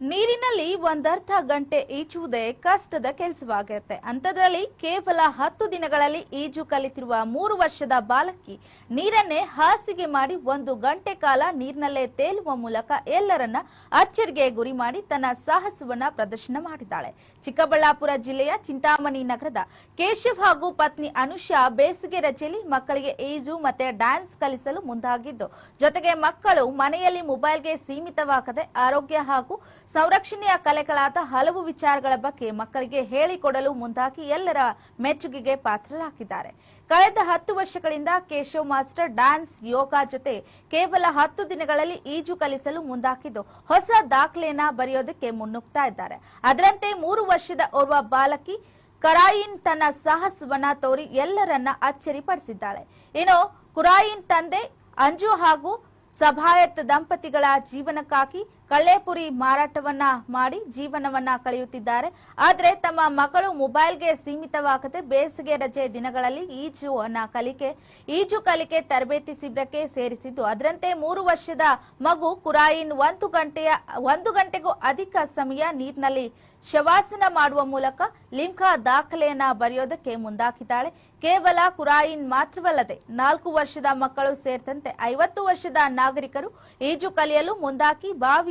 ನೀರಿನಲ್ಲಿ ಒಂದರ್ಧ ಗಂಟೆ ಈಜುವುದೇ ಕಷ್ಟದ ಕೆಲಸವಾಗಿರುತ್ತೆ ಅಂಥದ್ರಲ್ಲಿ ಕೇವಲ ಹತ್ತು ದಿನಗಳಲ್ಲಿ ಈಜು ಕಲಿತಿರುವ ಮೂರು ವರ್ಷದ ಬಾಲಕಿ ನೀರನ್ನೇ ಹಾಸಿಗೆ ಮಾಡಿ ಒಂದು ಗಂಟೆ ಕಾಲ ನೀರಿನಲ್ಲೇ ತೇಲುವ ಮೂಲಕ ಎಲ್ಲರನ್ನ ಅಚ್ಚರಿಗೆ ಗುರಿ ಮಾಡಿ ತನ್ನ ಸಾಹಸವನ್ನ ಪ್ರದರ್ಶನ ಮಾಡಿದ್ದಾಳೆ. ಚಿಕ್ಕಬಳ್ಳಾಪುರ ಜಿಲ್ಲೆಯ ಚಿಂತಾಮಣಿ ನಗರದ ಕೇಶವ್ ಹಾಗೂ ಪತ್ನಿ ಅನುಷಾ ಬೇಸಿಗೆ ರಜೆಯಲ್ಲಿ ಮಕ್ಕಳಿಗೆ ಈಜು ಮತ್ತೆ ಡ್ಯಾನ್ಸ್ ಕಲಿಸಲು ಮುಂದಾಗಿದ್ದು, ಜೊತೆಗೆ ಮಕ್ಕಳು ಮನೆಯಲ್ಲಿ ಮೊಬೈಲ್ಗೆ ಸೀಮಿತವಾಗದೆ ಆರೋಗ್ಯ ಹಾಗೂ ಸಂರಕ್ಷಣೆಯ ಕಲೆಗಳಾದ ಹಲವು ವಿಚಾರಗಳ ಬಗ್ಗೆ ಮಕ್ಕಳಿಗೆ ಹೇಳಿಕೊಡಲು ಮುಂದಾಗಿ ಎಲ್ಲರ ಮೆಚ್ಚುಗೆಗೆ ಪಾತ್ರರಾಗಿದ್ದಾರೆ. ಕಳೆದ ಹತ್ತು ವರ್ಷಗಳಿಂದ ಕೇಶವ್ ಮಾಸ್ಟರ್ ಡ್ಯಾನ್ಸ್ ಯೋಗ ಜೊತೆ ಕೇವಲ ಹತ್ತು ದಿನಗಳಲ್ಲಿ ಈಜು ಕಲಿಸಲು ಮುಂದಾಕಿದ್ದು ಹೊಸ ದಾಖಲೆಯನ್ನ ಬರೆಯೋದಕ್ಕೆ ಮುನ್ನುಗ್ತಾ ಇದ್ದಾರೆ. ಅದರಂತೆ ಮೂರು ವರ್ಷದ ಓರ್ವ ಬಾಲಕಿ ಕರಾಯಿನ್ ತನ್ನ ಸಾಹಸವನ್ನ ತೋರಿ ಎಲ್ಲರನ್ನ ಅಚ್ಚರಿಪಡಿಸಿದ್ದಾಳೆ. ಇನ್ನು ಕುರಾಯಿನ್ ತಂದೆ ಅಂಜು ಹಾಗೂ ಸಭಾಯತ್ ದಂಪತಿಗಳ ಜೀವನಕ್ಕಾಗಿ ಕಳ್ಳೆಪುರಿ ಮಾರಾಟವನ್ನ ಮಾಡಿ ಜೀವನವನ್ನ ಕಳೆಯುತ್ತಿದ್ದಾರೆ. ಆದರೆ ತಮ್ಮ ಮಕ್ಕಳು ಮೊಬೈಲ್ಗೆ ಸೀಮಿತವಾಗದೆ ಬೇಸಿಗೆ ರಜೆ ದಿನಗಳಲ್ಲಿ ಈಜು ಕಲಿಕೆ ಈಜು ಕಲಿಕೆ ತರಬೇತಿ ಶಿಬಿರಕ್ಕೆ ಸೇರಿಸಿದ್ದು. ಅದರಂತೆ ಮೂರು ವರ್ಷದ ಮಗು ಕುರಾಯಿನ್ ಒಂದು ಗಂಟೆಯ, ಒಂದು ಗಂಟೆಗೂ ಅಧಿಕ ಸಮಯ ನೀರಿನಲ್ಲಿ ಶವಾಸನ ಮಾಡುವ ಮೂಲಕ ಲಿಂಕಾ ದಾಖಲೆಯನ್ನ ಬರೆಯೋದಕ್ಕೆ ಮುಂದಾಕಿದ್ದಾಳೆ ಕೇವಲ ಕುರಾಯಿನ್ ಮಾತ್ರವಲ್ಲದೆ ನಾಲ್ಕು ವರ್ಷದ ಮಕ್ಕಳು ಸೇರಿದಂತೆ ಐವತ್ತು ವರ್ಷದ ನಾಗರಿಕರು ಈಜು ಕಲಿಯಲು ಮುಂದಾಕಿ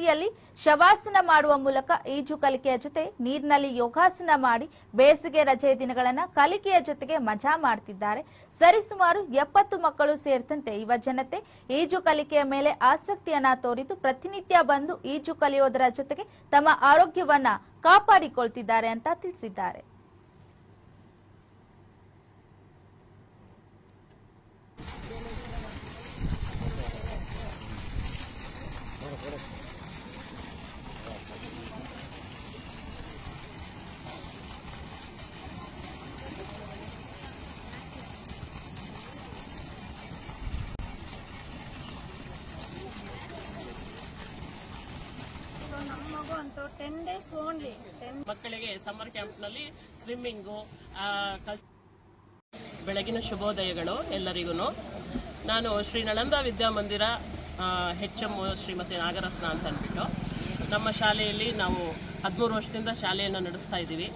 ಬಾವಿಯಲ್ಲಿ ಶವಾಸನ ಮಾಡುವ ಮೂಲಕ ಈಜು ಕಲಿಕೆಯ ಜೊತೆ ನೀರಿನಲ್ಲಿ ಯೋಗಾಸನ ಮಾಡಿ ಬೇಸಿಗೆ ರಜೆ ದಿನಗಳನ್ನ ಕಲಿಕೆಯ ಜೊತೆಗೆ ಮಜಾ ಮಾಡ್ತಿದ್ದಾರೆ. ಸರಿಸುಮಾರು ಎಪ್ಪತ್ತು ಮಕ್ಕಳು ಸೇರಿದಂತೆ ಯುವ ಜನತೆ ಈಜು ಕಲಿಕೆಯ ಮೇಲೆ ಆಸಕ್ತಿಯನ್ನ ತೋರಿದು ಪ್ರತಿನಿತ್ಯ ಬಂದು ಈಜು ಕಲಿಯೋದರ ಜೊತೆಗೆ ತಮ್ಮ ಆರೋಗ್ಯವನ್ನ ಕಾಪಾಡಿಕೊಳ್ತಿದ್ದಾರೆ ಅಂತ ತಿಳಿಸಿದ್ದಾರೆ. ಅಂತೂ ಟೆನ್ ಡೇಸ್ ಓನ್ಲಿ ಮಕ್ಕಳಿಗೆ ಸಮ್ಮರ್ ಕ್ಯಾಂಪ್ನಲ್ಲಿ ಸ್ವಿಮ್ಮಿಂಗ್ ಬೆಳಗಿನ ಶುಭೋದಯಗಳು ಎಲ್ಲರಿಗೂ ನಾನು ಶ್ರೀ ನಳಂದ ವಿದ್ಯಾಮಂದಿರ ಹೆಚ್ ಎಂ ಶ್ರೀಮತಿ ನಾಗರತ್ನ ಅಂತ ಅಂದ್ಬಿಟ್ಟು ನಮ್ಮ ಶಾಲೆಯಲ್ಲಿ ನಾವು ಹದಿಮೂರು ವರ್ಷದಿಂದ ಶಾಲೆಯನ್ನು ನಡೆಸ್ತಾ ಇದ್ದೀವಿ.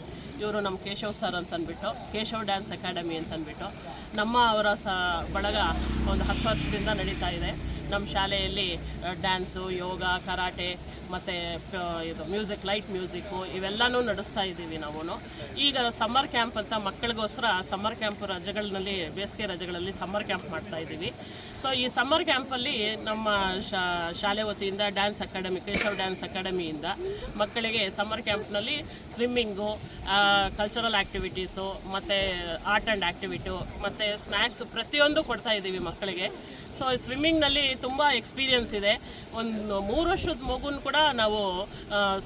ಇವರು ನಮ್ಮ ಕೇಶವ್ ಸರ್ ಅಂತ ಅಂದ್ಬಿಟ್ಟು ಕೇಶವ್ ಡ್ಯಾನ್ಸ್ ಅಕಾಡೆಮಿ ಅಂತ ಅಂದ್ಬಿಟ್ಟು ನಮ್ಮ ಅವರ ಸ, ಬಳಗ ಒಂದು ಹತ್ತು ವರ್ಷದಿಂದ ನಡೀತಾ ಇದೆ. ನಮ್ಮ ಶಾಲೆಯಲ್ಲಿ ಡ್ಯಾನ್ಸು ಯೋಗ, ಕರಾಟೆ ಮತ್ತು ಇದು ಮ್ಯೂಸಿಕ್ ಲೈಟ್ ಮ್ಯೂಸಿಕ್ಕು ಇವೆಲ್ಲನೂ ನಡೆಸ್ತಾ ಇದ್ದೀವಿ ನಾವು ಈಗ ಸಮ್ಮರ್ ಕ್ಯಾಂಪ್ ಅಂತ ಮಕ್ಕಳಿಗೋಸ್ಕರ ಸಮ್ಮರ್ ಕ್ಯಾಂಪ್ ರಜೆಗಳಲ್ಲಿ ಬೇಸಿಗೆ ರಜೆಗಳಲ್ಲಿ ಸಮ್ಮರ್ ಕ್ಯಾಂಪ್ ಮಾಡ್ತಾ ಇದ್ದೀವಿ. ಸೊ ಈ ಸಮ್ಮರ್ ಕ್ಯಾಂಪಲ್ಲಿ ನಮ್ಮ ಶಾಲೆ ವತಿಯಿಂದ ಡ್ಯಾನ್ಸ್ ಅಕಾಡೆಮಿ ಕೇಶವ್ ಡ್ಯಾನ್ಸ್ ಅಕಾಡೆಮಿಯಿಂದ ಮಕ್ಕಳಿಗೆ ಸಮ್ಮರ್ ಕ್ಯಾಂಪ್ನಲ್ಲಿ ಸ್ವಿಮ್ಮಿಂಗು ಕಲ್ಚರಲ್ ಆ್ಯಕ್ಟಿವಿಟೀಸು ಮತ್ತು ಆರ್ಟ್ ಆ್ಯಂಡ್ ಆ್ಯಕ್ಟಿವಿಟು ಮತ್ತು ಸ್ನ್ಯಾಕ್ಸು ಪ್ರತಿಯೊಂದು ಕೊಡ್ತಾ ಇದ್ದೀವಿ ಮಕ್ಕಳಿಗೆ. ಸೊ ಸ್ವಿಮ್ಮಿಂಗ್ನಲ್ಲಿ ತುಂಬ ಎಕ್ಸ್ಪೀರಿಯನ್ಸ್ ಇದೆ. ಒಂದು ಮೂರು ವರ್ಷದ ಮಗುನ ಕೂಡ ನಾವು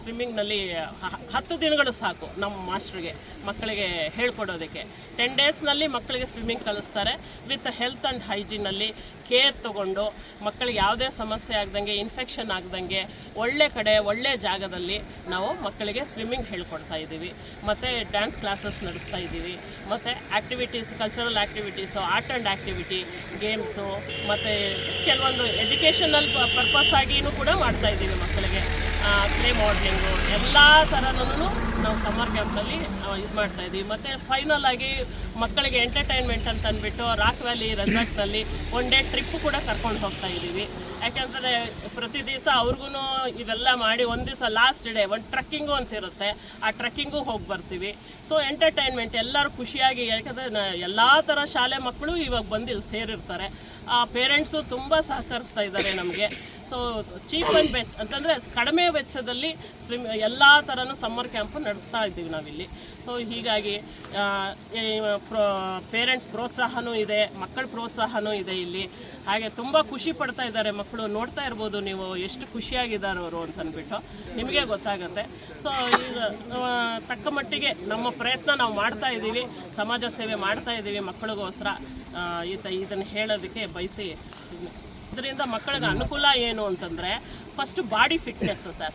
ಸ್ವಿಮ್ಮಿಂಗ್ನಲ್ಲಿ ಹತ್ತು ದಿನಗಳು ಸಾಕು ನಮ್ಮ ಮಾಸ್ಟ್ರಿಗೆ, ಮಕ್ಕಳಿಗೆ ಹೇಳ್ಕೊಡೋದಕ್ಕೆ. ಟೆನ್ ಡೇಸ್ನಲ್ಲಿ ಮಕ್ಕಳಿಗೆ ಸ್ವಿಮ್ಮಿಂಗ್ ಕಲಿಸ್ತಾರೆ. ವಿತ್ ಹೆಲ್ತ್ ಆ್ಯಂಡ್ ಹೈಜೀನಲ್ಲಿ ಕೇರ್ ತಗೊಂಡು ಮಕ್ಕಳಿಗೆ ಯಾವುದೇ ಸಮಸ್ಯೆ ಆಗ್ದಂಗೆ ಇನ್ಫೆಕ್ಷನ್ ಆಗ್ದಂಗೆ ಒಳ್ಳೆ ಕಡೆ, ಒಳ್ಳೆ ಜಾಗದಲ್ಲಿ ನಾವು ಮಕ್ಕಳಿಗೆ ಸ್ವಿಮ್ಮಿಂಗ್ ಹೇಳ್ಕೊಡ್ತಾ ಇದ್ದೀವಿ. ಮತ್ತು ಡ್ಯಾನ್ಸ್ ಕ್ಲಾಸಸ್ ನಡೆಸ್ತಾ ಇದ್ದೀವಿ. ಮತ್ತು activities cultural activities art and activity games ಮತ್ತು ಕೆಲವೊಂದು ಎಜುಕೇಷನಲ್ ಪರ್ಪಸ್ ಆಗಿಯೂ ಕೂಡ ಮಾಡ್ತಾ ಇದ್ದೀವಿ ಮಕ್ಕಳಿಗೆ. ಕ್ಲೇ ಮಾಡಲಿಂಗು ಎಲ್ಲ ಥರನೂ ನಾವು ಸಮ್ಮರ್ ಕ್ಯಾಂಪಲ್ಲಿ ಇದು ಮಾಡ್ತಾ ಇದ್ದೀವಿ ಮತ್ತು ಫೈನಲ್ ಆಗಿ ಮಕ್ಕಳಿಗೆ ಎಂಟರ್ಟೈನ್ಮೆಂಟ್ ಅಂತ ಅಂದ್ಬಿಟ್ಟು ರಾಕ್ ವ್ಯಾಲಿ ರೆಸಾರ್ಟ್ನಲ್ಲಿ ಒನ್ ಡೇ ಟ್ರಿಪ್ ಕೂಡ ಕರ್ಕೊಂಡು ಹೋಗ್ತಾ ಇದ್ದೀವಿ ಯಾಕೆಂದರೆ ಪ್ರತಿ ದಿವಸ ಅವ್ರಿಗೂ ಇವೆಲ್ಲ ಮಾಡಿ ಒಂದು ದಿವಸ ಲಾಸ್ಟ್ ಡೇ ಒಂದು ಟ್ರಕ್ಕಿಂಗು ಅಂತ ಇರುತ್ತೆ. ಆ ಟ್ರಕ್ಕಿಂಗು ಹೋಗಿ ಬರ್ತೀವಿ. ಸೊ ಎಂಟರ್ಟೈನ್ಮೆಂಟ್ ಎಲ್ಲರೂ ಖುಷಿಯಾಗಿ, ಯಾಕಂದರೆ ಎಲ್ಲ ಥರ ಶಾಲೆ ಮಕ್ಕಳು ಇವಾಗ ಬಂದು ಸೇರಿರ್ತಾರೆ. ಆ ಪೇರೆಂಟ್ಸು ತುಂಬ ಸಹಕರಿಸ್ತಾ ಇದ್ದಾರೆ ನಮಗೆ. ಸೊ ಚೀಪ್ ಆ್ಯಂಡ್ ಬೆಸ್ಟ್ ಅಂತಂದರೆ ಕಡಿಮೆ ವೆಚ್ಚದಲ್ಲಿ ಸ್ವಿಮ್, ಎಲ್ಲ ಥರನೂ ಸಮ್ಮರ್ ಕ್ಯಾಂಪು ನಡೆಸ್ತಾ ಇದ್ದೀವಿ ನಾವಿಲ್ಲಿ. ಸೊ ಹೀಗಾಗಿ ಪೇರೆಂಟ್ಸ್ ಪ್ರೋತ್ಸಾಹನೂ ಇದೆ, ಮಕ್ಕಳ ಪ್ರೋತ್ಸಾಹನೂ ಇದೆ ಇಲ್ಲಿ. ಹಾಗೆ ತುಂಬ ಖುಷಿ ಪಡ್ತಾ ಇದ್ದಾರೆ ಮಕ್ಕಳು. ನೋಡ್ತಾ ಇರ್ಬೋದು ನೀವು ಎಷ್ಟು ಖುಷಿಯಾಗಿದ್ದಾರೆ ಅವರು ಅಂತ ಅಂದ್ಬಿಟ್ಟು ನಿಮಗೆ ಗೊತ್ತಾಗುತ್ತೆ. ಸೊ ಈಗ ತಕ್ಕ ಮಟ್ಟಿಗೆ ನಮ್ಮ ಪ್ರಯತ್ನ ನಾವು ಮಾಡ್ತಾ ಇದ್ದೀವಿ. ಸಮಾಜ ಸೇವೆ ಮಾಡ್ತಾ ಇದ್ದೀವಿ ಮಕ್ಕಳಿಗೋಸ್ಕರ. ಈತ, ಇದನ್ನು ಹೇಳೋದಕ್ಕೆ ಬಯಸಿ. ಇದರಿಂದ ಮಕ್ಕಳಿಗೆ ಅನುಕೂಲ ಏನು ಅಂತಂದರೆ first body fitness sir.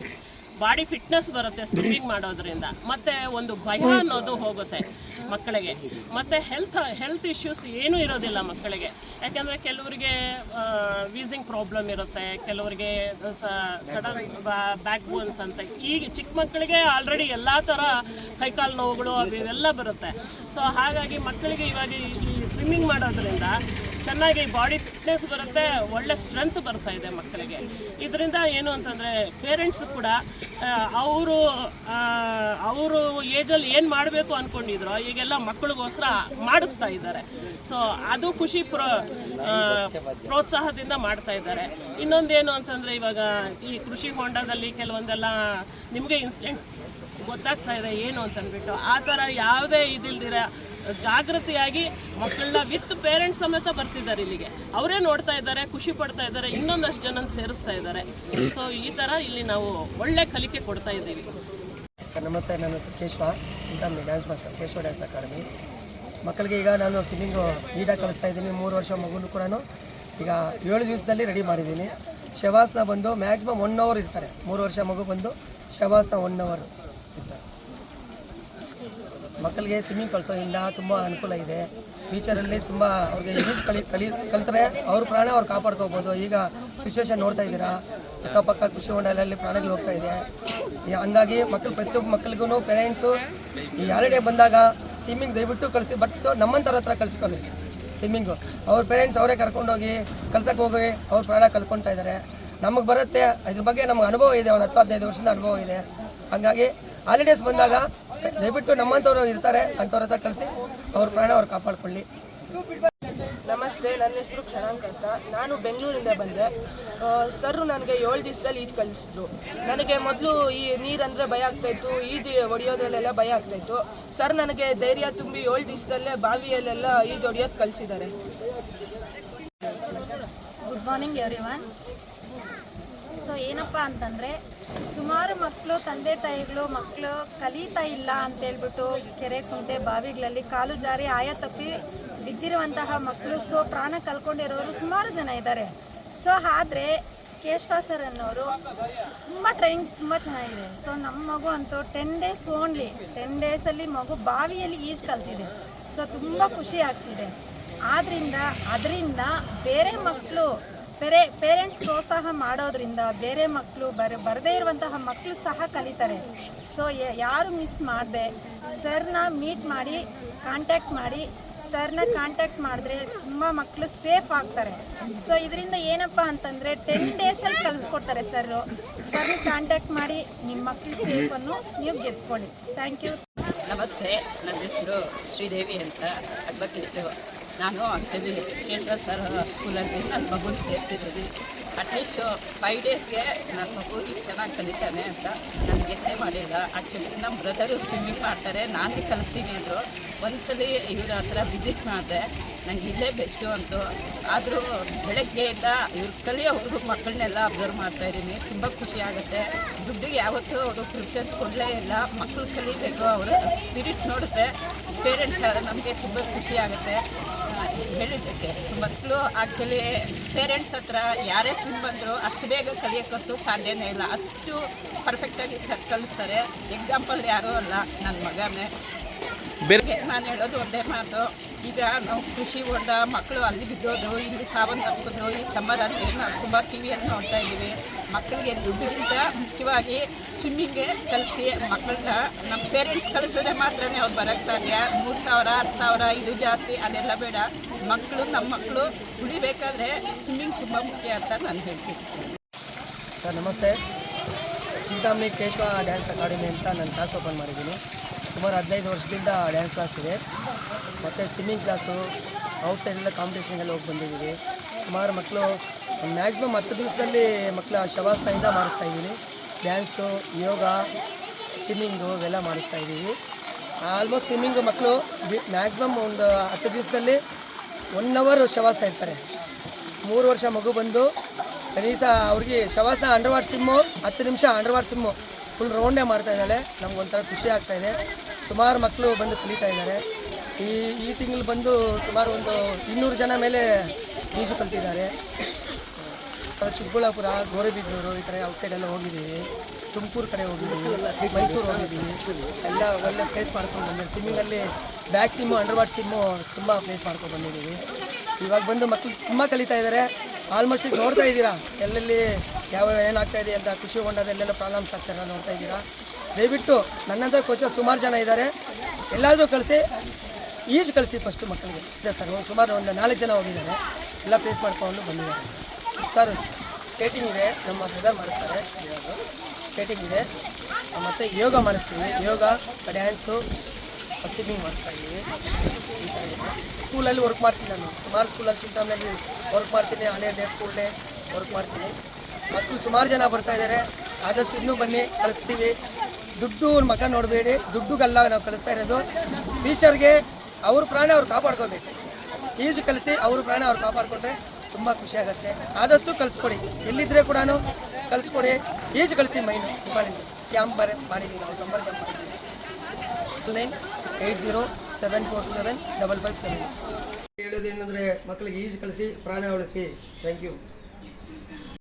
Body fitness ಬರುತ್ತೆ ಸ್ವಿಮ್ಮಿಂಗ್ ಮಾಡೋದ್ರಿಂದ. ಮತ್ತೆ ಒಂದು ಭಯ ಅನ್ನೋದು ಹೋಗುತ್ತೆ ಮಕ್ಕಳಿಗೆ. ಮತ್ತೆ ಹೆಲ್ತ್ ಹೆಲ್ತ್ ಇಶ್ಯೂಸ್ ಏನೂ ಇರೋದಿಲ್ಲ ಮಕ್ಕಳಿಗೆ. ಯಾಕಂದರೆ ಕೆಲವರಿಗೆ ವೀಸಿಂಗ್ ಪ್ರಾಬ್ಲಮ್ ಇರುತ್ತೆ, ಕೆಲವರಿಗೆ ಸಡನ್ ಬ್ಯಾಕ್ ಬೋನ್ಸ್ ಅಂತ. ಈಗ ಚಿಕ್ಕ ಮಕ್ಕಳಿಗೆ ಆಲ್ರೆಡಿ ಎಲ್ಲ ಥರ ಕೈಕಾಲು ನೋವುಗಳು, ಅವು ಇವೆಲ್ಲ ಬರುತ್ತೆ. ಸೊ ಹಾಗಾಗಿ ಮಕ್ಕಳಿಗೆ ಇವಾಗ ಈ- ಈ ಸ್ವಿಮ್ಮಿಂಗ್ ಮಾಡೋದ್ರಿಂದ ಚೆನ್ನಾಗಿ ಬಾಡಿ ಫಿಟ್ನೆಸ್ ಬರುತ್ತೆ, ಒಳ್ಳೆ ಸ್ಟ್ರೆಂತ್ ಬರ್ತಾ ಇದೆ ಮಕ್ಕಳಿಗೆ. ಇದರಿಂದ ಏನು ಅಂತಂದರೆ ಪೇರೆಂಟ್ಸ್ ಕೂಡ ಅವರು ಅವರು ಏಜಲ್ಲಿ ಏನು ಮಾಡಬೇಕು ಅಂದ್ಕೊಂಡಿದ್ರು ಈಗೆಲ್ಲ ಮಕ್ಕಳಿಗೋಸ್ಕರ ಮಾಡಿಸ್ತಾ ಇದ್ದಾರೆ. ಸೊ ಅದು ಖುಷಿ ಪ್ರೋ ಪ್ರೋತ್ಸಾಹದಿಂದ ಮಾಡ್ತಾ ಇದ್ದಾರೆ. ಇನ್ನೊಂದೇನು ಅಂತಂದರೆ ಇವಾಗ ಈ ಕೃಷಿ ಹೊಂಡದಲ್ಲಿ ಕೆಲವೊಂದೆಲ್ಲ ನಿಮಗೆ ಇನ್ಸಿಡೆಂಟ್ ಗೊತ್ತಾಗ್ತಾ ಇದೆ ಏನು ಅಂತಂದ್ಬಿಟ್ಟು. ಆ ಥರ ಯಾವುದೇ ಇದಿಲ್ದಿರ ಜಾಗೃತಿಯಾಗಿ ಮಕ್ಕಳನ್ನ ವಿತ್ ಪೇರೆಂಟ್ಸ್ ಸಮೇತ ಬರ್ತಿದ್ದಾರೆ ಇಲ್ಲಿಗೆ. ಅವರೇ ನೋಡ್ತಾ ಇದ್ದಾರೆ, ಖುಷಿ ಪಡ್ತಾ ಇದ್ದಾರೆ, ಇನ್ನೊಂದಷ್ಟು ಜನ ಸೇರಿಸ್ತಾ ಇದ್ದಾರೆ. ಸೊ ಈ ಥರ ಇಲ್ಲಿ ನಾವು ಒಳ್ಳೆ ಕಲಿಕೆ ಕೊಡ್ತಾ ಇದ್ದೀವಿ. ಸರ್ ನಮಸ್ತೆ ನನ್ನ ಹೆಸರು Keshava. Chintamani dance master Keshava dance academy ಮಕ್ಕಳಿಗೆ ಈಗ ನಾನು ಸ್ವಿಮ್ಮಿಂಗು ನೀಟಾಗಿ ಕಲಿಸ್ತಾ ಇದ್ದೀನಿ. ಮೂರು ವರ್ಷ ಮಗುನು ಕೂಡ ಈಗ ಏಳು ದಿವಸದಲ್ಲಿ ರೆಡಿ ಮಾಡಿದ್ದೀನಿ. ಶವಾಸನ ಬಂದು ಮ್ಯಾಕ್ಸಿಮಮ್ ಒನ್ ಅವರ್ ಇರ್ತಾರೆ. ಮೂರು ವರ್ಷ ಮಗು ಬಂದು ಶವಾಸನ ಒನ್ ಅವರ್ ಮಕ್ಕಳಿಗೆ ಸ್ವಿಮ್ಮಿಂಗ್ ಕಲಿಸೋದ್ರಿಂದ ತುಂಬ ಅನುಕೂಲ ಇದೆ. ಫ್ಯೂಚರಲ್ಲಿ ತುಂಬ ಅವ್ರಿಗೆ ಇಂಗ್ಲೀಷ್ ಕಲಿ ಕಲಿ ಕಲಿತರೆ ಅವ್ರ ಪ್ರಾಣ ಅವ್ರು ಕಾಪಾಡ್ಕೋಬೋದು ಈಗ ಸಿಚುವೇಶನ್ ನೋಡ್ತಾ ಇದ್ದೀರಾ? ಅಕ್ಕಪಕ್ಕ ಕೃಷಿ ಹೊಂಡಲಲ್ಲಿ ಪ್ರಾಣಗಳು ಹೋಗ್ತಾ ಇದೆ. ಹಂಗಾಗಿ ಮಕ್ಕಳು ಪ್ರತಿಯೊಬ್ಬ ಮಕ್ಕಳಿಗೂ ಪೇರೆಂಟ್ಸು ಈ ಹಾಲಿಡೇ ಬಂದಾಗ ಸ್ವಿಮ್ಮಿಂಗ್ ದಯವಿಟ್ಟು ಕಳಿಸಿ ಬಟ್ ನಮ್ಮಂಥವ್ರ ಹತ್ರ ಕಲಿಸ್ಕೊಂಡು ಸ್ವಿಮ್ಮಿಂಗು ಅವ್ರ ಪೇರೆಂಟ್ಸ್ ಅವರೇ ಕರ್ಕೊಂಡೋಗಿ ಕಲ್ಸಕ್ಕೆ ಹೋಗಿ ಅವ್ರ ಪ್ರಾಣ ಕಲ್ಕೊತಾ ಇದ್ದಾರೆ. ನಮಗೆ ಬರುತ್ತೆ, ಇದ್ರ ಬಗ್ಗೆ ನಮ್ಗೆ ಅನುಭವ ಇದೆ, ಒಂದು ಹತ್ತು, ಹದಿನೈದು ವರ್ಷದ ಅನುಭವ ಇದೆ. ಹಾಗಾಗಿ ಹಾಲಿಡೇಸ್ ಬಂದಾಗ ದಯವಿಟ್ಟು ನಮ್ಮಂಥವ್ರು ಇರ್ತಾರೆ ಅಂಥವ್ರ ಹತ್ರ ಕಳಿಸಿ ಅವ್ರ ಪ್ರಾಣ ಅವ್ರು ಕಾಪಾಡ್ಕೊಳ್ಳಿ. ನಮಸ್ತೆ ನನ್ನ ಹೆಸರು ಕ್ಷಣಾಂಕ್ ಅಂತ. ನಾನು ಬೆಂಗಳೂರಿಂದ ಬಂದೆ. ಸರ್ ನನಗೆ ಏಳು ದಿವಸದಲ್ಲಿ ಈಜು ಕಲಿಸಿದ್ರು. ನನಗೆ ಮೊದಲು ಈ ನೀರಂದರೆ ಭಯ ಆಗ್ತಾಯಿತ್ತು ಈಜು ಹೊಡೆಯೋದ್ರಲ್ಲೆಲ್ಲ ಭಯ ಆಗ್ತಾಯಿತ್ತು ಸರ್ ನನಗೆ ಧೈರ್ಯ ತುಂಬಿ ಏಳು ದಿವಸದಲ್ಲೇ ಬಾವಿಯಲ್ಲೆಲ್ಲ ಈಜು ಹೊಡೆಯೋದು ಕಲಿಸಿದ್ದಾರೆ. Good morning everyone so ಏನಪ್ಪ ಅಂತಂದರೆ ಸುಮಾರು ಮಕ್ಕಳು, ತಂದೆ ತಾಯಿಗಳು, ಮಕ್ಕಳು ಕಲಿತಾ ಇಲ್ಲ ಅಂತೇಳ್ಬಿಟ್ಟು ಕೆರೆ ಕುಂಟೆ ಬಾವಿಗಳಲ್ಲಿ ಕಾಲು ಜಾರಿ ಆಯ ತಪ್ಪಿ ಬಿದ್ದಿರುವಂತಹ ಮಕ್ಕಳು, ಸೊ ಪ್ರಾಣ ಕಲ್ಕೊಂಡಿರೋರು ಸುಮಾರು ಜನ ಇದ್ದಾರೆ. ಸೊ ಆದರೆ ಕೇಶವ ಸರ್ ಅನ್ನೋರು ತುಂಬ ಟ್ರೈನಿಂಗ್ ತುಂಬ ಚೆನ್ನಾಗಿದೆ. ಸೊ ನಮ್ಮ ಮಗು ಅಂತೂ ಟೆನ್ ಡೇಸ್ ಓನ್ಲಿ ಟೆನ್ ಡೇಸಲ್ಲಿ ಮಗು ಬಾವಿಯಲ್ಲಿ ಈಜು ಕಲ್ತಿದೆ. ಸೊ ತುಂಬ ಖುಷಿ ಆಗ್ತಿದೆ. ಆದ್ದರಿಂದ ಅದರಿಂದ ಬೇರೆ ಮಕ್ಕಳು ಬೇರೆ ಪೇರೆಂಟ್ಸ್ ಪ್ರೋತ್ಸಾಹ ಮಾಡೋದ್ರಿಂದ ಬೇರೆ ಮಕ್ಕಳು ಬರ, ಬರದೇ ಇರುವಂತಹ ಮಕ್ಕಳು ಸಹ ಕಲಿತಾರೆ. ಸೊ ಯಾರು ಮಿಸ್ ಮಾಡಿದೆ ಸರ್ನ ಮೀಟ್ ಮಾಡಿ ಕಾಂಟ್ಯಾಕ್ಟ್ ಮಾಡಿ ಸರ್ನ ಕಾಂಟ್ಯಾಕ್ಟ್ ಮಾಡಿದ್ರೆ ತುಂಬ ಮಕ್ಕಳು ಸೇಫ್ ಆಗ್ತಾರೆ. ಸೊ ಇದರಿಂದ ಏನಪ್ಪ ಅಂತಂದರೆ ಟೆನ್ ಡೇಸಲ್ಲಿ ಕಲಿಸ್ಕೊಡ್ತಾರೆ ಸರ್ರು ಸರ್ನ ಕಾಂಟ್ಯಾಕ್ಟ್ ಮಾಡಿ ನಿಮ್ಮ ಮಕ್ಕಳು ಸೇಫನ್ನು ನೀವು ಗೆದ್ಕೊಳ್ಳಿ. ಥ್ಯಾಂಕ್ ಯು ನಮಸ್ತೆ. ನನ್ನ ಹೆಸರು ಶ್ರೀದೇವಿ ಅಂತ ಅಡ್ವೊಕೇಟು ನಾನು ಆ್ಯಕ್ಚುಲಿ ಕೇಶವ ಸರ್ ಸ್ಕೂಲಲ್ಲಿ ನನ್ನ ಮಗುನ ಸೇರಿಸಿದ್ದೀನಿ ಅಟ್ಲೀಸ್ಟ್ ಫೈವ್ ಡೇಸ್ಗೆ ನನ್ನ ಮಗು ಇಷ್ಟು ಚೆನ್ನಾಗಿ ಕಲಿತಾನೆ ಅಂತ ನಾನು ಎಸ್ಸೆ ಮಾಡಿಲ್ಲ. ಆ್ಯಕ್ಚುಲಿ ನಮ್ಮ ಬ್ರದರು ಸ್ವಿಮ್ಮಿಂಗ್ ಮಾಡ್ತಾರೆ, ನಾನೇ ಕಲಿಸ್ತೀನಿ ಅಂದರು. ಒಂದ್ಸಲಿ ಇವ್ರ ಹತ್ರ ವಿಸಿಟ್ ಮಾಡಿದೆ. ನನಗೆ ಇಲ್ಲೇ ಬೆಸ್ಟು ಅಂತು ಆದರೂ ಬೆಳಗ್ಗೆಯಿಂದ ಇವ್ರು ಕಲಿಯೋವ್ರಿಗೂ ಮಕ್ಕಳನ್ನೆಲ್ಲ ಅಬ್ಸರ್ವ್ ಮಾಡ್ತಾ ಇದ್ದೀನಿ. ತುಂಬ ಖುಷಿ ಆಗುತ್ತೆ. ದುಡ್ಡಿಗೆ ಯಾವತ್ತೂ ಅವರು ಪ್ರಿಫರೆನ್ಸ್ ಕೊಡಲೇ ಇಲ್ಲ. ಮಕ್ಕಳು ಕಲಿಬೇಕು, ಅವರ ಸ್ಪಿರಿಟ್ ನೋಡುತ್ತೆ. ಪೇರೆಂಟ್ಸ್ ನಮಗೆ ತುಂಬ ಖುಷಿ ಆಗುತ್ತೆ. ಹೇಳಿದ್ದಕ್ಕೆ. ಮಕ್ಕಳು ಆ್ಯಕ್ಚುಲಿ ಪೇರೆಂಟ್ಸ್ ಹತ್ರ ಯಾರೇ ಸ್ವಿಮ್ ಬಂದರೂ ಅಷ್ಟು ಬೇಗ ಕಲಿಯೋಕ್ಕಂತೂ ಸಾಧ್ಯನೇ ಇಲ್ಲ. ಅಷ್ಟು ಪರ್ಫೆಕ್ಟಾಗಿ ಸರ್ ಕಲಿಸ್ತಾರೆ. ಎಕ್ಸಾಂಪಲ್ ಯಾರೂ ಅಲ್ಲ ನನ್ನ ಮಗನೇ. ಬೇರೆ ನಾನು ಹೇಳೋದು ಒಂದೇ ಮಾತು. ಈಗ ನಾವು ಕೃಷಿ ಹೊಂಡ ಮಕ್ಕಳು ಅಲ್ಲಿ ಬಿದ್ದೋದು ಇಲ್ಲಿ ಸಾವನ್ನ ತಪ್ಪಿದ್ರು ಈ ಸಮ್ಮರಲ್ಲಿ ನಾವು ತುಂಬ ಟಿ ವಿಯನ್ನು ನೋಡ್ತಾ ಇದ್ದೀವಿ. ಮಕ್ಕಳಿಗೆ ದುಡ್ಡಿಗಿಂತ ಮುಖ್ಯವಾಗಿ ಸ್ವಿಮ್ಮಿಂಗ್ಗೆ ಕಲಿಸಿ ಮಕ್ಕಳನ್ನ ನಮ್ಮ ಪೇರೆಂಟ್ಸ್ ಕಳಿಸಿದ್ರೆ ಮಾತ್ರನೇ ಅವ್ರು ಬರೋಕ್ಕೆ ಸಾಧ್ಯ. ಮೂರು ಸಾವಿರ, ಹತ್ತು ಸಾವಿರ, ಇದು ಜಾಸ್ತಿ, ಅದೆಲ್ಲ ಬೇಡ. ಮಕ್ಕಳು, ನಮ್ಮ ಮಕ್ಕಳು ಉಳಿಬೇಕಾದ್ರೆ ಸ್ವಿಮ್ಮಿಂಗ್ ತುಂಬ ಮುಖ್ಯ ಅಂತ ನಾನು ಹೇಳ್ತೀನಿ. ಸರ್, ನಮಸ್ತೆ. ಚಿಂತಾಮಣಿ ಕೇಶವ ಡ್ಯಾನ್ಸ್ ಅಕಾಡೆಮಿ ಅಂತ ನಾನು ಕ್ಲಾಸ್ ಓಪನ್ ಮಾಡಿದ್ದೀನಿ. ಸುಮಾರು ಹದಿನೈದು ವರ್ಷದಿಂದ ಡ್ಯಾನ್ಸ್ ಕ್ಲಾಸ್ ಇದೆ. ಮತ್ತು ಸ್ವಿಮ್ಮಿಂಗ್ ಕ್ಲಾಸು ಔಟ್ಸೈಡೆಲ್ಲ ಕಾಂಪಿಟೇಷನ್ಗೆಲ್ಲ ಹೋಗಿ ಬಂದಿದ್ದೀವಿ. ಸುಮಾರು ಮಕ್ಕಳು ಮ್ಯಾಕ್ಸಿಮಮ್ ಹತ್ತು ದಿವಸದಲ್ಲಿ ಮಕ್ಕಳ ಶವಾಸನದಿಂದ ಮಾಡಿಸ್ತಾ ಇದ್ದೀವಿ ಡ್ಯಾನ್ಸು ಯೋಗ ಸ್ವಿಮ್ಮಿಂಗು ಇವೆಲ್ಲ ಮಾಡಿಸ್ತಾ ಇದ್ದೀವಿ. ಆಲ್ಮೋಸ್ಟ್ ಸ್ವಿಮ್ಮಿಂಗು ಮಕ್ಕಳು ಮ್ಯಾಕ್ಸಿಮಮ್ ಒಂದು ಹತ್ತು ದಿವಸದಲ್ಲಿ ಒನ್ ಅವರ್ ಶವಾಸನ ಇರ್ತಾರೆ ಮೂರು ವರ್ಷ ಮಗು ಬಂದು ಕನೀಸ ಅವ್ರಿಗೆ ಶವಾಸನ ಅಂಡರ್ ಸಿಮ್ಮು ಹತ್ತು ನಿಮಿಷ ಅಂಡರ್ ಸಿಮ್ಮು ಫುಲ್ ರೌಂಡೇ ಮಾಡ್ತಾ ಇದ್ದಾಳೆ. ನಮ್ಗೆ ಒಂಥರ ಖುಷಿ ಆಗ್ತಾ ಇದೆ. ಸುಮಾರು ಮಕ್ಕಳು ಬಂದು ಕಲಿತಾ ಇದ್ದಾರೆ. ಈ ಈ ತಿಂಗಳು ಬಂದು ಸುಮಾರು ಒಂದು ಇನ್ನೂರು ಜನ ಮೇಲೆ ಈಜು ಕಲ್ತಿದ್ದಾರೆ. ಚಿಕ್ಕಬಳ್ಳಾಪುರ ಗೋರೆಬಿದ್ದೂರು ಈ ಥರ ಔಟ್ಸೈಡೆಲ್ಲ ಹೋಗಿದ್ದೀವಿ. ತುಮಕೂರು ಕಡೆ ಹೋಗಿದ್ದೀವಿ. ಮೈಸೂರು ಹೋಗಿದ್ದೀವಿ. ಎಲ್ಲ ಒಳ್ಳೆ ಪ್ಲೇಸ್ ಮಾಡ್ಕೊಂಡು ಬಂದಿದ್ದೀವಿ ಸ್ವಿಮ್ಮಿಂಗಲ್ಲಿ ಬ್ಯಾಕ್ ಸಿಮ್ಮು ಅಂಡರ್ ಸಿಮ್ಮು ತುಂಬ ಪ್ಲೇಸ್ ಮಾಡ್ಕೊಂಡು ಬಂದಿದ್ದೀವಿ. ಇವಾಗ ಬಂದು ಮಕ್ಕಳು ತುಂಬ ಕಲಿತಾ ಇದ್ದಾರೆ. ಆಲ್ಮೋಸ್ಟ್ ಈಗ ನೋಡ್ತಾ ಇದ್ದೀರಾ, ಎಲ್ಲೆಲ್ಲಿ ಯಾವ ಏನಾಗ್ತಾ ಇದೆ ಅಂತ ಖುಷಿ ಹೊಂಡದಲ್ಲೆಲ್ಲ ಪ್ರಾಬ್ಲಮ್ಸ್ ಆಗ್ತಾಯಿಲ್ಲ ನೋಡ್ತಾ ಇದ್ದೀರಾ. ದಯವಿಟ್ಟು ನನ್ನಂತರ ಕೋಚರ್ ಸುಮಾರು ಜನ ಇದ್ದಾರೆ. ಎಲ್ಲಾದರೂ ಕಳಿಸಿ, ಈಜು ಕಳಿಸಿ ಫಸ್ಟು ಮಕ್ಕಳಿಗೆ. ಇದೆ ಸರ್ ಸುಮಾರು ಒಂದು ನಾಲ್ಕು ಜನ ಹೋಗಿದ್ದಾರೆ. ಎಲ್ಲ ಪ್ಲೇಸ್ ಮಾಡ್ಕೊಂಡು ಬಂದಿದ್ದಾರೆ ಸರ್. ಸ್ಕೇಟಿಂಗ್ ಇದೆ, ನಮ್ಮ ಬ್ರದರ್ ಮಾಡಿಸ್ತಾರೆ. ಸ್ಕೇಟಿಂಗ್ ಇದೆ. ಮತ್ತು ಯೋಗ ಮಾಡಿಸ್ತೀವಿ. ಯೋಗ ಡ್ಯಾನ್ಸು ಸ್ವಿಮ್ಮಿಂಗ್ ಮಾಡಿಸ್ತಾ ಇದ್ದೀವಿ ಸ್ಕೂಲಲ್ಲಿ ವರ್ಕ್ ಮಾಡ್ತೀನಿ ನಾನು. ಸುಮಾರು ಸ್ಕೂಲಲ್ಲಿ ಚಿಂತಾಮಣಿಯಲ್ಲಿ ವರ್ಕ್ ಮಾಡ್ತೀನಿ. ಹಳೆ ಡೇ ಸ್ಕೂಲ್ ಡೇ ವರ್ಕ್ ಮಾಡ್ತೀನಿ. ಮಕ್ಕಳು ಸುಮಾರು ಜನ ಬರ್ತಾ ಇದ್ದಾರೆ. ಆದಷ್ಟು ಇನ್ನೂ ಬನ್ನಿ, ಕಳಿಸ್ತೀವಿ. ದುಡ್ಡು ಮಗ ನೋಡಬೇಡಿ. ದುಡ್ಡುಗಲ್ಲ ನಾವು ಕಲಿಸ್ತಾ ಇರೋದು. ಟೀಚರ್ಗೆ ಅವ್ರ ಪ್ರಾಣ ಅವ್ರು ಕಾಪಾಡ್ಕೋಬೇಕು. ಈಜು ಕಲಿತು ಅವ್ರ ಪ್ರಾಣ ಅವ್ರು ಕಾಪಾಡಿಕೊಂಡ್ರೆ ತುಂಬ ಖುಷಿ ಆಗುತ್ತೆ. ಆದಷ್ಟು ಕಲಿಸ್ಕೊಡಿ ಎಲ್ಲಿದ್ದರೆ ಕೂಡ ಕಲಿಸ್ಕೊಡಿ ಈಜು ಕಲಿಸಿ ಮೈನು. ಮಾಡಿ ಕ್ಯಾಂಪ್ ಬರ ಮಾಡಿದ್ದೀವಿ ನಾವು ಸಂಪರ್ಕ ಕ್ಯಾಂಪ್ ಮಾಡಿದ್ದೀವಿ nine eight zero seven four seven double five seven ಹೇಳೋದೇನೆಂದರೆ ಮಕ್ಕಳಿಗೆ ಈಜು ಕಳಿಸಿ ಪ್ರಾಣ ಉಳಿಸಿ ಥ್ಯಾಂಕ್ ಯು